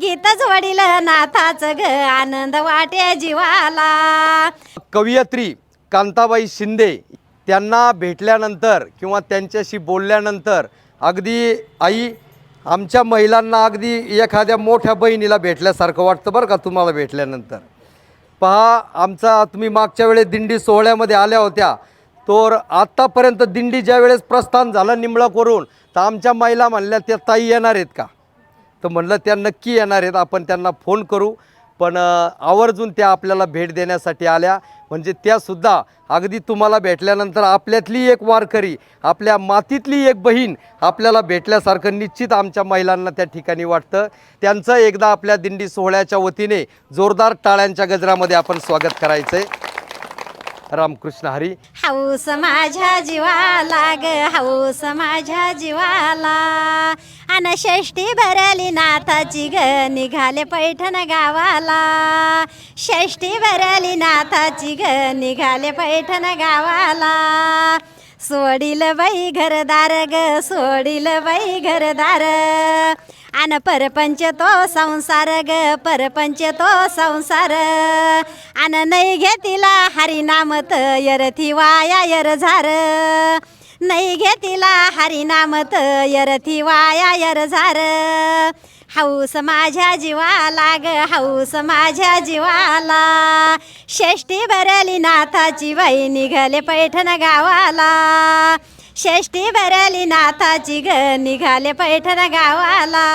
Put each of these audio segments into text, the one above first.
गीतच वडील नाथाच ग आनंद वाटे जीवाला. कवयित्री कांताबाई शिंदे त्यांना भेटल्यानंतर किंवा त्यांच्याशी बोलल्यानंतर अगदी आई आमच्या महिलांना अगदी एखाद्या मोठ्या बहिणीला भेटल्यासारखं वाटतं बरं का तुम्हाला भेटल्यानंतर. पहा आमचा तुम्ही मागच्या वेळेस दिंडी सोहळ्यामध्ये आल्या होत्या. तर आत्तापर्यंत दिंडी ज्या वेळेस प्रस्थान झालं निंबळकवरून तर आमच्या महिला म्हणल्या त्या ताई येणार आहेत का? तर म्हणलं त्या नक्की येणार आहेत आपण त्यांना फोन करू. पण आवर्जून त्या आपल्याला भेट देण्यासाठी आल्या. म्हणजे त्यासुद्धा अगदी तुम्हाला भेटल्यानंतर आपल्यातली एक वारकरी आपल्या मातीतली एक बहीण आपल्याला भेटल्यासारखं निश्चित आमच्या महिलांना त्या ठिकाणी वाटतं. त्यांचं एकदा आपल्या दिंडी सोहळ्याच्या वतीने जोरदार टाळ्यांच्या गजरामध्ये आपण स्वागत करायचं आहे रामकृष्ण हरी. हौस माझ्या जीवाला ग हौस माझ्या जीवाला. अन षष्टी भरली नाथाची ग निघाले पैठण गावाला. षष्टी भरली नाथाची ग निघाले पैठण गावाला. सोडील बाई घरदार ग सोडील बाई घरदार. अन परपंच तो संसार ग परपंच तो संसार. अन नाही घेतिला हरिनामत यरथी वाया यर झार. नाही घेतिला हरिनामत यरथी वाया यर झार. हौस माझ्या जीवाला ग हौस माझ्या जीवाला. षष्टी भरली नाथाची बाई निघाले पैठण गावाला. षष्टी भरली नाथाची ग निघाले पैठण गावाला.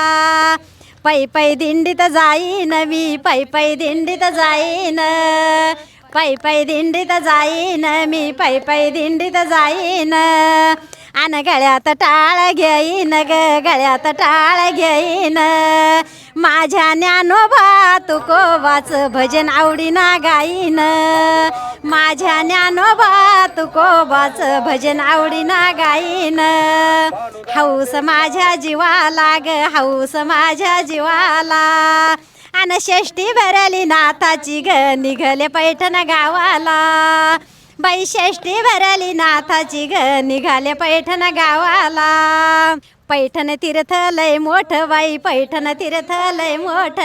पै पै दिंडीत जाईन मी पै पै दिंडीत जाईन. पै पै दिंडीत जाईन मी पै पै दिंडीत जाईन. आन गळ्यात टाळ घेईन ग गळ्यात टाळ घेईन. माझ्या ज्ञानोबा तुकोबाच भजन आवडीना गाईन. माझ्या ज्ञानोबा तुकोबाच भजन आवडीना गाईन. हौस माझ्या जीवाला ग हौस माझ्या जीवाला. आणि षष्टी भरली नाथाची ग निघले पैठण गावाला. बाई षष्टी भरली नाथाची ग निघाले पैठण गावाला. पैठण तीर्थ लय मोठ बाई पैठण तीर्थ लय मोठ.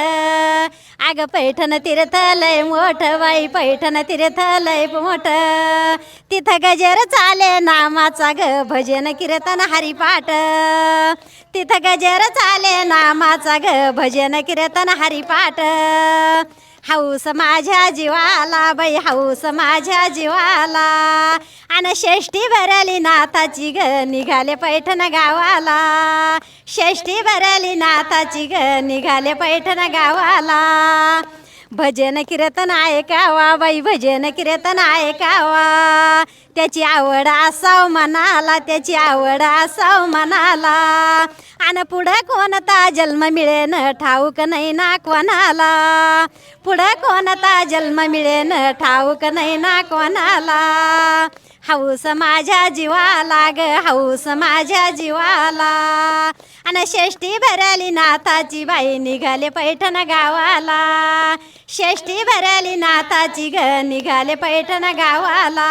आग पैठण तीर्थ लय मोठ बाई पैठण तीर्थ लय मोठ. तिथं गजर चाले नामाचा ग भजन कीर्तन हरिपाठ. तिथं गजर चाले नामाचा ग भजन कीर्तन हरिपाठ. हौस माझ्या जीवाला बाई हौस माझ्या जीवाला. आणि षष्टी भरली नाथाची ग निघाले पैठण गावाला. षष्टी भरली नाथाची ग निघाले पैठण गावाला. भजन कीर्तन ऐकावा बाई भजन कीर्तन ऐकावा. त्याची आवड असाव मनाला त्याची आवड असाव मनाला. आणि पुढं कोणता जन्म मिळेन ठाऊक नाही ना कोणाला. पुढं कोणता जन्म मिळेन ठाऊक नाही ना कोणाला. हौस माझ्या जीवाला ग हौस माझ्या जीवाला. आणि षष्टी भरली नाथाची बाई निघाले पैठण गावाला. षष्टी भरली नाथाची ग निघाले पैठण गावाला.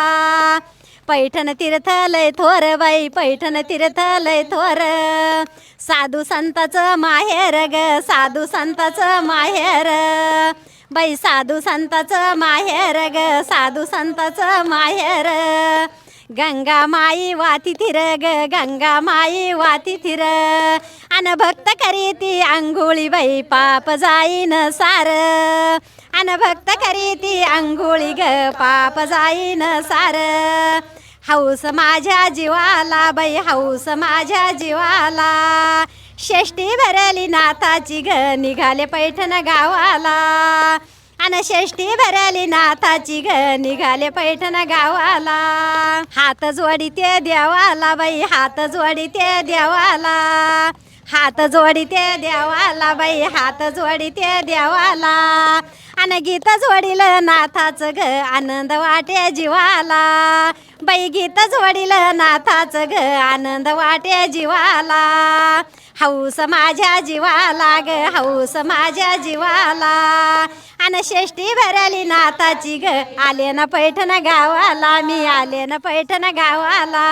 पैठण तीर्थ लय थोर बाई पैठण तीर्थ लय थोर. साधू संताचं माहेर ग साधू संताचं माहेर. बाई साधू संताचं माहेर ग साधू संताचं माहेर. गंगा माई वाती थिर ग गंगा माई वाती थिर. अन भक्त करी ती आंघोळी बाई पाप जाईन सार. अन भक्त करी ती आंघोळी ग पाप जाईन सार. हौस माझ्या जीवाला बाई हौस माझ्या जीवाला. षष्टी भरली नाथाची ग निघाले पैठण गावाला. आणि षष्टी भरली नाथाची ग निघाले पैठण गावाला. हात जोडी ते देवाला बाई हात जोडी ते देवाला. हात जोडी ते देवाला बाई हात जोडी ते देवाला. आणि गीतच वडील नाथाच ग आनंद वाटे जीवाला. बाई गीतच वडील नाथाच ग आनंद वाटे जीवाला. हौस माझ्या जीवाला ग हौस माझ्या जीवाला. आणि षष्टी भरली नाथाची ग आले ना पैठण गावाला. मी आले ना पैठण गावाला.